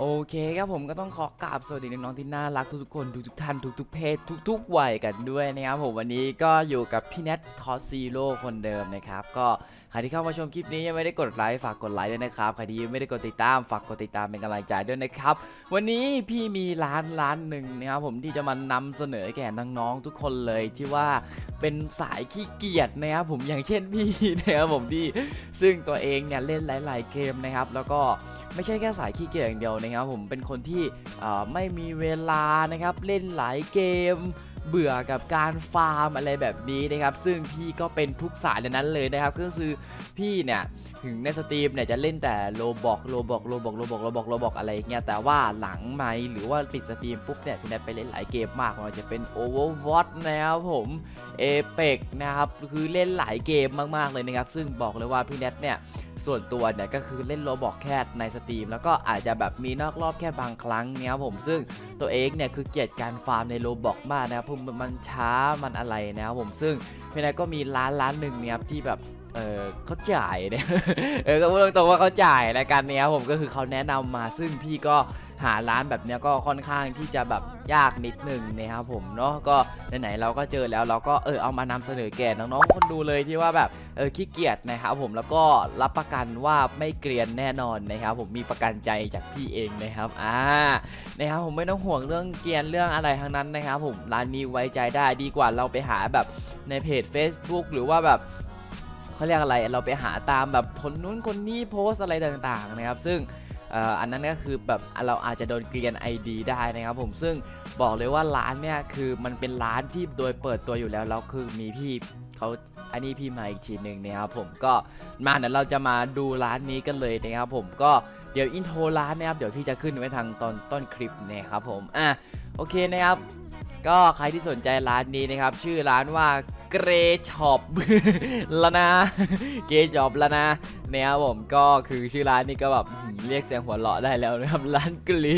โอเคครับผมก็ต้องขอกราบสวัสดีน้องๆที่น่ารักทุกๆคนทุกๆท่านทุกๆเพศทุกๆวัยกันด้วยนะครับผมวันนี้ก็อยู่กับพี่เน็ตคอสซีโร่คนเดิมนะครับก็ใครที่เข้ามาชมคลิปนี้ยังไม่ได้กดไลค์ฝากกดไลค์ด้วยนะครับใครที่ยังไม่ได้กดติดตามฝากกดติดตามเป็นกำลังใจด้วยนะครับวันนี้พี่มีร้านร้านหนึ่งนะครับผมที่จะมานำเสนอแก่น้องๆทุกคนเลยที่ว่าเป็นสายขี้เกียจนะครับผมอย่างเช่นพี่นะครับผมที่ซึ่งตัวเองเนี่ยเล่นหลาย ๆ เกมนะครับแล้วก็ไม่ใช่แค่สายขี้เกียจอย่างเดียวนะครับผมเป็นคนที่ไม่มีเวลานะครับเล่นหลายเกมเบื่อกับการฟาร์มอะไรแบบนี้นะครับ ซึ่งพี่ก็เป็นทุกสายในนั้นเลยนะครับ ก็คือพี่เนี่ยถึงในสตรีมเนี่ยจะเล่นแต่โลบอกโลบอกโลบอกโลบอกโลบอกโลบอกอะไรอย่างเงี้ยแต่ว่าหลังไมค์หรือว่าปิดสตรีมปุ๊บเนี่ยพี่แนทไปเล่นหลายเกมมากม่ว่าจะเป็น Overwatch นะครับผม Apex นะครับคือเล่นหลายเกมมากๆเลยนะครับ ซึ่งบอกเลยว่าพี่แนทเนี่ยส่วนตัวเนี่ยก็คือเล่นโรบอกแค่ในสตรีม แล้วก็อาจจะแบบมีนอกรอบแค่บางครั้งเนี่ยครับผมซึ่งตัวเองเนี่ยคือเกลียดการฟาร์มในโรบอกมากนะครับเพราะมันช้ามันอะไรนะครับผมซึ่งพี่แนายก็มีร้านร้านหนึ่งเนี่ยครับที่แบบ เออเขาจ่ายเนี่ยเออก็พูดตรงๆว่าเขาจ่ายรายการนี้ครับผมก็คือเขาแนะนำมาซึ่งพี่ก็หาร้านแบบนี้ก็ค่อนข้างที่จะแบบยากนิดหนึ่งนะครับผมเนาะก็ไหนๆเราก็เจอแล้วเราก็เออเอามานำเสนอแก่น้องๆคนดูเลยที่ว่าแบบเออขี้เกียจนะครับผมแล้วก็รับประกันว่าไม่เกรียนแน่นอนนะครับผมมีประกันใจจากพี่เองนะครับอ่านะครับผมไม่ต้องห่วงเรื่องเกรียนเรื่องอะไรทั้งนั้นนะครับผมร้านนี้ไว้ใจได้ดีกว่าเราไปหาแบบในเพจ Facebook หรือว่าแบบ เขาเรียกอะไรเราไปหาตามแบบคนนู้นคนนี้โพสอะไรต่างๆนะครับ ซึ่งอันนั้นก็คือแบบเราอาจจะโดนเกลียน ID ได้นะครับผมซึ่งบอกเลยว่าร้านเนี่ยคือมันเป็นร้านที่โดยเปิดตัวอยู่แล้วแล้วคือมีพี่เขาอันนี้พี่มาอีกทีหนึ่งนะครับผมก็มาเดี๋ยวเราจะมาดูร้านนี้กันเลยนะครับผมก็เดี๋ยวอินโทรร้านนะครับเดี๋ยวพี่จะขึ้นไว้ทางตอนต้นคลิปนะครับผมอะโอเคนะครับ ก็ใครที่สนใจร้านนี้นะครับ ชื่อร้านว่าเกรช็อปละนะเกรช็อปละนะเนี่ยครับผมก็คือชื่อร้านนี้ก็แบบเรียกเสียงหัวเราะได้แล้วนะครับร้านกรี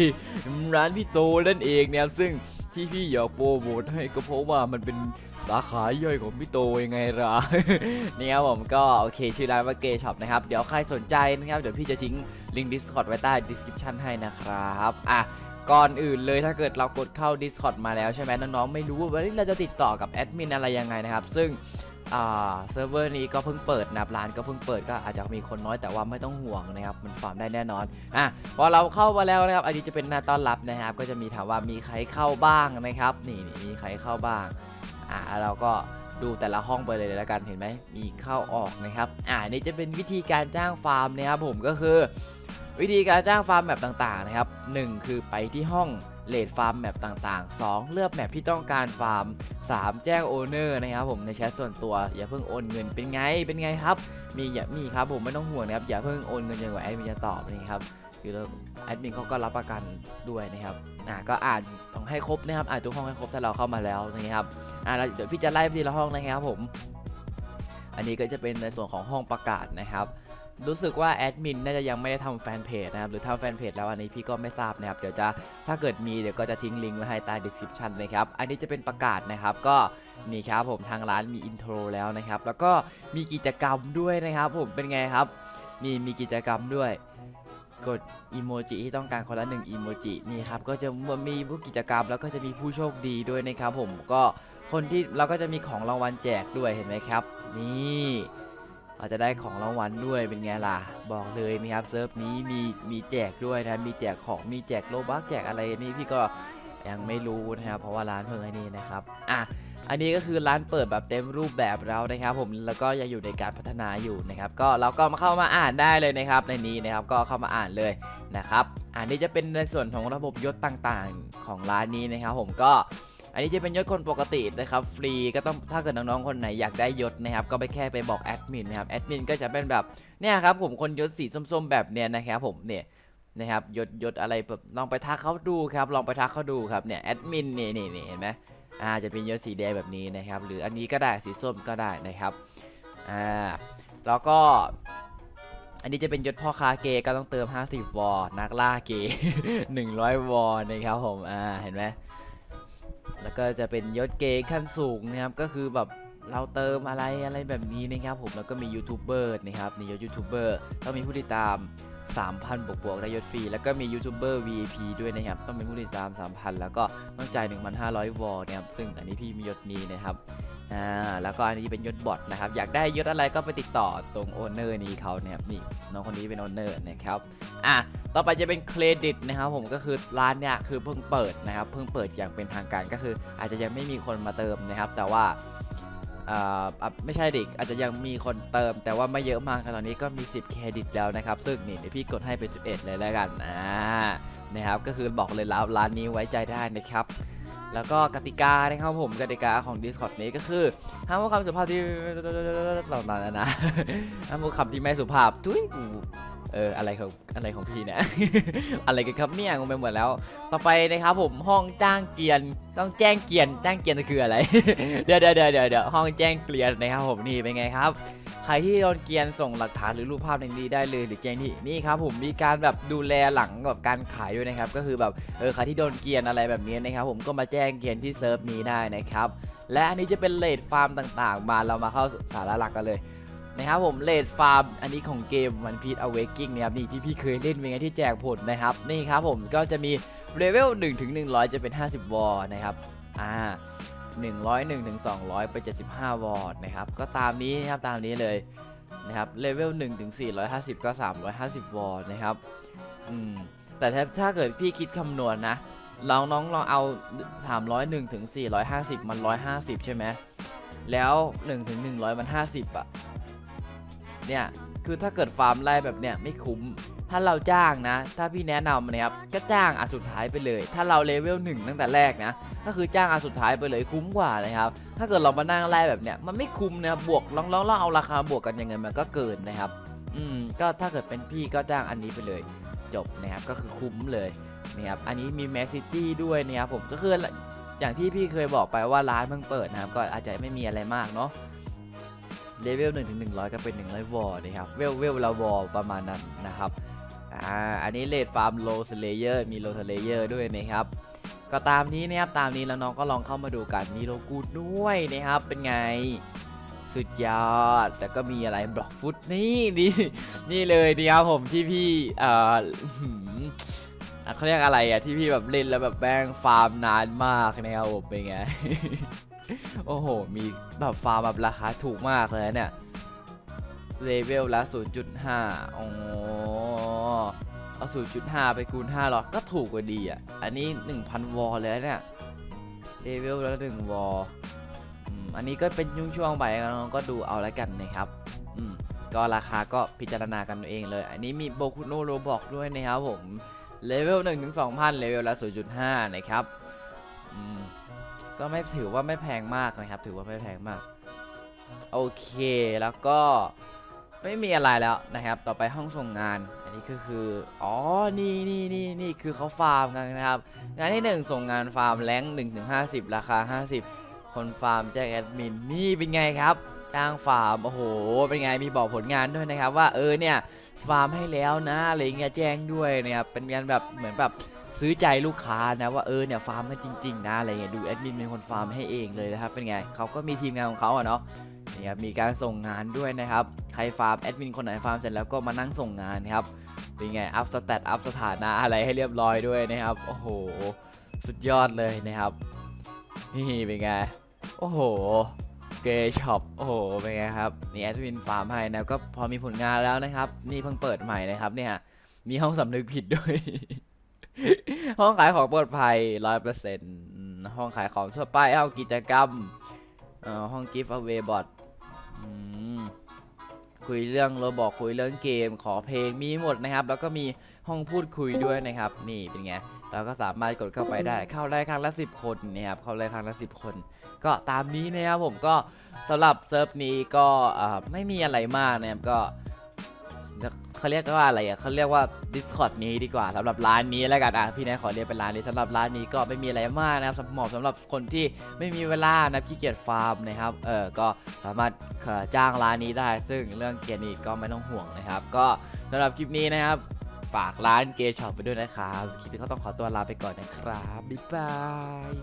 ร้านพี่โตนั่นเองนะครับซึ่ง ที่พี่อยากโปรโมทให้ก็เพราะว่ามันเป็นสาขาย่อยของพี่โตยังไงล่ะ นี่ครับผมก็โอเคชื่อร้านว่าเกช็อปนะครับ เดี๋ยวใครสนใจนะครับ เดี๋ยวพี่จะทิ้งลิงก์ Discord ไว้ใต้ description ให้นะครับอะก่อนอื่นเลยถ้าเกิดเรากดเข้า Discord มาแล้วใช่ไหมน้องๆไม่รู้ว่าเราจะติดต่อกับแอดมินอะไรยังไงนะครับ ซึ่งเซิร์ฟเวอร์นี้ก็เพิ่งเปิดนะครับร้านก็เพิ่งเปิดก็อาจจะมีคนน้อยแต่ว่าไม่ต้องห่วงนะครับมันฟาร์มได้แน่นอนอะพอเราเข้ามาแล้วนะครับอันนี้จะเป็นหน้าต้อนรับนะครับ ก็จะมีถามว่ามีใครเข้าบ้างนะครับ นี่นี่มีใครเข้าบ้างอ่าเราก็ดูแต่ละห้องไปเลยแล้วกันเห็นไหมมีเข้าออกนะครับอ่านี่จะเป็นวิธีการจ้างฟาร์มนะครับผมก็คือ วิธีการจ้างฟาร์มแมปต่างๆนะครับหนึ่งคือไปที่ห้องเลดฟาร์มแมปต่างๆ 2 เลือกแมปที่ต้องการฟาร์ม 3 แจ้งโอเนอร์นะครับผมในแชทส่วนตัวอย่าเพิ่งโอนเงินเป็นไงเป็นไงครับ มีอย่ามีครับผมไม่ต้องห่วงนะครับอย่าเพิ่งโอนเงินจนกว่าแอดมินจะตอบนี่ครับคือแอดมินเขาก็รับประกันด้วยนะครับอ่าก็อ่านต้องให้ครบนะครับอ่านทุกห้องให้ครบถ้าเราเข้ามาแล้วนะครับอ่าเดี๋ยวพี่จะไล่ไปทีละห้องนะครับผม อันนี้ก็จะเป็นในส่วนของห้องประกาศนะครับ รู้สึกว่าแอดมินน่าจะยังไม่ได้ทำแฟนเพจนะครับหรือทำแฟนเพจแล้วอันนี้พี่ก็ไม่ทราบนะครับเดี๋ยวจะถ้าเกิดมีเดี๋ยวก็จะทิ้งลิงก์ไว้ให้ใต้ description นะครับอันนี้จะเป็นประกาศนะครับก็นี่ครับผมทางร้านมีอินโทรแล้วนะครับแล้วก็มีกิจกรรมด้วยนะครับผมเป็นไงครับนี่มีกิจกรรมด้วยกดอีโมจิที่ต้องการคนละหนึ่งอีโมจินี่ครับก็จะมีผู้กิจกรรมแล้วก็จะมีผู้โชคดีด้วยนะครับผมก็คนที่เราก็จะมีของรางวัลแจกด้วยเห็นไหมครับ นี่ เราจะได้ของรางวัลด้วยเป็นไงล่ะ บอกเลยนะครับเซิร์ฟนี้มีมีแจกด้วยนะมีแจกของมีแจกโลบักแจกอะไรนี่พี่ก็ยังไม่รู้นะครับเพราะว่าร้านเพิ่งไอ้นี่นะครับอะอันนี้ก็คือร้านเปิดแบบเต็มรูปแบบแล้วนะครับ ผมแล้วก็ยังอยู่ในการพัฒนาอยู่นะครับ ก็เราก็มาเข้ามาอ่านได้เลยนะครับ ในนี้นะครับก็เข้ามาอ่านเลยนะครับอันนี้จะเป็นในส่วนของระบบยศต่างๆ ของร้านนี้นะครับ ผมก็ อันนี้จะเป็นยศคนปกตินะครับฟรีก็ต้องถ้าเกิดน้องๆคนไหนอยากได้ยศนะครับก็ไปแค่ไปบอกแอดมินนะครับแอดมินก็จะเป็นแบบเนี่ยครับผมคนยศสีส้มๆแบบเนี้ยนะครับผมเนี่ยนะครับยศยศอะไรแบบลองไปทักเขาดูครับลองไปทักเขาดูครับเนี่ยแอดมินนี่นี่นี่เห็นไหมอ่าจะเป็นยศสีแดงแบบนี้นะครับหรืออันนี้ก็ได้สีส้มก็ได้นะครับอ่าแล้วก็อันนี้จะเป็นยศพ่อค้าเกย์ก็ต้องเติม 50 วอนักล่าเกย์100 วอนะครับผมอ่าเห็นไหม แล้วก็จะเป็นยศเกย์ขั้นสูงนะครับก็คือแบบเราเติมอะไรอะไรแบบนี้นะครับผมแล้วก็มียูทูบเบอร์นะครับนี่ยศยูทูบเบอร์ต้องมีผู้ติดตาม 3,000 บวกบวกๆได้ยศฟรีแล้วก็มียูทูบเบอร์ VIP ด้วยนะครับต้องมีผู้ติดตาม 3,000 แล้วก็ต้องจ่าย 1,500 วอลนะครับซึ่งอันนี้พี่มียศนี้นะครับ อ่าแล้วก็อันนี้เป็นยศบอทนะครับ อยากได้ยศอะไรก็ไปติดต่อตรงโอนเนอร์นี้เขาเนะครับนี่น้องคนนี้เป็นโอนเนอร์นะครับอะต่อไปจะเป็นเครดิตนะครับผมก็คือร้านเนี่ยคือเพิ่งเปิดนะครับ เพิ่งเปิดอย่างเป็นทางการก็คือ อาจจะยังไม่มีคนมาเติมนะครับ แต่ว่าอ่าไม่ใช่ดิอาจจะยังมีคนเติม แต่ว่าไม่เยอะมากตอนนี้ก็มี 10 เครดิตแล้วนะครับ ซึ่งนี่เดี๋ยวพี่กดให้เป็น 11 เลยแล้วกันอ่านะครับก็คือบอกเลยแล้วร้านนี้ไว้ใจได้นะครับ แล้วก็กติกานะครับผมกติกาของ Discord นี้ก็คือห้ามพูดคำสุภาพที่ประมาณนั้นนะห้ามพูดคำที่ไม่สุภาพทุยกู เอออะไรของอะไรของพี่เนี่ย อะไรกันครับเนี่ยงงไปหมดแล้ว ต่อไปนะครับผมห้องจ้างเกียนต้องแจ้งเกียนแจ้งเกียนคืออะไรเดี๋ยวเดี๋ยวเดี๋ยวเดี๋ยวเดี๋ยวห้องแจ้งเกียนนะครับผมนี่เป็นไงครับใครที่โดนเกียนส่งหลักฐานหรือรูปภาพในนี้ได้เลยหรือแจ้งที่นี่ครับผมมีการแบบดูแลหลังกับการขายด้วยนะครับก็คือแบบเออใครที่โดนเกียนอะไรแบบนี้นะครับผมก็มาแจ้งเกียนที่เซิร์ฟนี้ได้นะครับและอันนี้จะเป็นเลดฟาร์มต่างๆ มาเรามาเข้าสาระหลักกันเลย นะครับผมเลดฟาร์มอันนี้ของเกมวันพี e อเวกิ้งนะครับนี่ที่พี่เคยเล่นเป็นไงที่แจกผลนะครับนี่ครับผมก็จะมีเลเวล1ถึง100 จะเป็น 50 วอลนะครับอ่า101ถึง200 ไป 75 วอลนะครับก็ตามนี้นะครับตามนี้เลยนะครับเลเวล1ถึง450 ก็ 350 วอลนะครับอืมแต่ถ้าเกิดพี่คิดคำนวณนะลองน้องลองเอา 301ถึง450 มัน 150 ใช่ไหมแล้ว1ถึง100 มัน 50อะ เนี่ยคือถ้าเกิดฟาร์มไล่แบบเนี้ยไม่คุ้ม ถ้าเราจ้างนะ ถ้าพี่แนะนำนะครับก็จ้างอันสุดท้ายไปเลย ถ้าเราเลเวล1ตั้งแต่แรกนะก็คือจ้างอันสุดท้ายไปเลยคุ้มกว่านะครับ ถ้าเกิดเรามานั่งไล่แบบเนี้ยมันไม่คุ้มนะครับบวกลองลองลองเอาราคาบวกกันยังไงมันก็เกินนะครับ อืมก็ถ้าเกิดเป็นพี่ก็จ้างอันนี้ไปเลย จบนะครับก็คือคุ้มเลยนะครับอันนี้มีแม็กซิตี้ด้วยนะครับผมก็คืออย่างที่พี่เคยบอกไปว่าร้านเพิ่งเปิดนะครับ ก็อาจจะไม่มีอะไรมากเนาะ เลเวล1ถึง100ก็เป็น100วอลนะครับ เวลเวลละวอลประมาณนั้นนะครับอ่าอันนี้เลดฟาร์มโลสเลเยอร์มีโลสเลเยอร์ด้วยนะครับ ก็ตามนี้นะครับ ตามนี้แล้วน้องก็ลองเข้ามาดูกันมีโลกูดด้วยนะครับ เป็นไงสุดยอด แล้วก็มีอะไรบล็อกฟุตนี่นี่นี่เลยนี่ครับผมที่พี่เอ่อเขาเรียกอะไรอะที่พี่แบบเล่นแล้วแบบแบงฟาร์มนานมากนะครับผมเป็นไง โอ้โห มีแบบฟาร์มแบบราคาถูกมากเลยเนี่ยเลเวลละ 0.5 อ๋อ เอา 0.5 ไปคูณ5หรอ ก็ถูกกว่าดีอะ อันนี้ 1,000 วอลเลยนะเนี่ย เลเวลละ1วอลอันนี้ก็เป็นช่วงไปน้องก็ดูเอาแล้วกันนะครับ อืม ก็ราคาก็พิจารณากันเองเลย อันนี้มีโบคุโนโรบอกด้วยนะครับผม เลเวล1ถึง2,000 เลเวลละ 0.5 นะครับ อืม ก็ไม่ถือว่าไม่แพงมากนะครับ ถือว่าไม่แพงมาก โอเคแล้วก็ไม่มีอะไรแล้วนะครับ ต่อไปห้องส่งงาน อันนี้ก็คือ อ๋อ นี่นี่นี่นี่คือเขาฟาร์มกันนะครับ งานที่ 1 ส่งงานฟาร์มแรง1ถึง50ราคา 50 คนฟาร์มแจ้งแอดมิน นี่เป็นไงครับ จ้างฟาร์ม โอ้โห เป็นไง มีบอกผลงานด้วยนะครับ ว่าเออเนี่ย ฟาร์มให้แล้วนะ อะไรเงี้ยแจ้งด้วยนะครับ เป็นงานแบบเหมือนแบบ ซื้อใจลูกค้านะว่าเออเนี่ยฟาร์มกันจริงๆนะอะไรเงี้ยดูแอดมินเป็นคนฟาร์มให้เองเลยนะครับเป็นไงเขาก็มีทีมงานของเขาอะเนาะนี่ครับมีการส่งงานด้วยนะครับใครฟาร์มแอดมินคนไหนฟาร์มเสร็จแล้วก็มานั่งส่งงานครับเป็นไงอัพสเตตอัพสถานะอะไรให้เรียบร้อยด้วยนะครับโอ้โหสุดยอดเลยนะครับนี่เป็นไงโอ้โหเกย์ช็อปโอ้โหเป็นไงครับนี่แอดมินฟาร์มให้นะก็พอมีผลงานแล้วนะครับ นี่เพิ่งเปิดใหม่นะครับเนี่ยมีห้องสำนึกผิดด้วย ห้องขายของปลอดภัยร้อยเปอร์เซ็นต์ห้องขายของทั่วไปห้องกิจกรรมห้องกิฟต์อเวบอทคุยเรื่องเราบอกคุยเรื่องเกม ขอเพลงมีหมดนะครับ แล้วก็มีห้องพูดคุยด้วยนะครับ นี่เป็นไงเราก็สามารถกดเข้าไปได้ เข้าได้ครั้งละ 10 คนนะครับเข้าได้ครั้งละ 10 คน ก็ตามนี้นะครับผมก็สำหรับเซิร์ฟนี้ก็ไม่มีอะไรมากนะครับก็ เขาเรียกว่าอะไรอะเขาเรียกว่า Discord นี้ดีกว่าสำหรับร้านนี้แล้วกันอะพี่นายขอเรียกเป็นร้านนี้สำหรับร้านนี้ก็ไม่มีอะไรมากนะครับสำเหมาะสำหรับคนที่ไม่มีเวลานะขี้เกียจฟาร์มนะครับเออก็สามารถจ้างร้านนี้ได้ ซึ่งเรื่องเกียร์นี้ก็ไม่ต้องห่วงนะครับ ก็สำหรับคลิปนี้นะครับฝากร้านเกย์ช็อปไปด้วยนะครับ คลิปนี้ก็ต้องขอตัวลาไปก่อนนะครับ บ๊ายบาย